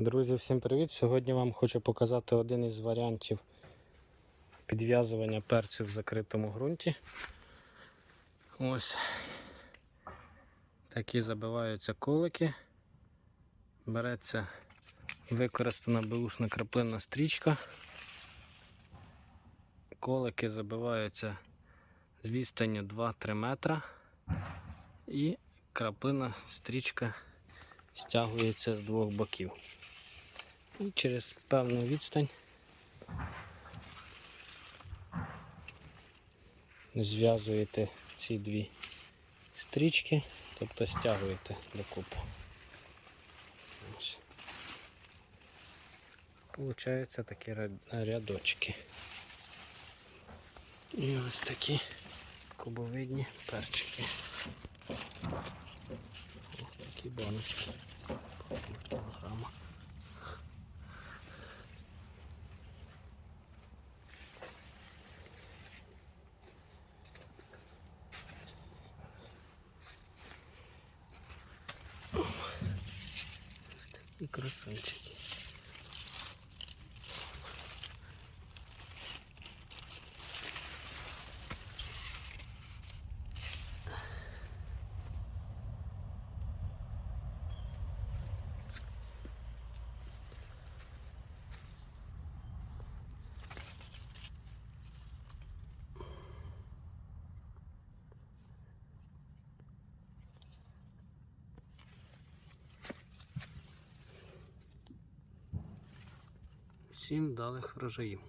Друзі, всім привіт! Сьогодні вам хочу показати один із варіантів підв'язування перцю в закритому ґрунті. Ось такі забиваються колики. Береться використана беушна краплинна стрічка. Колики забиваються з відстанню 2-3 метра і краплина стрічка стягується з двох боків. І через певну відстань зв'язуєте ці дві стрічки, тобто стягуєте докупи. Ось. Получаються такі рядочки. І ось такі кубовидні перчики. Ось такі баночки. Ось такі Всім далих врожаїв.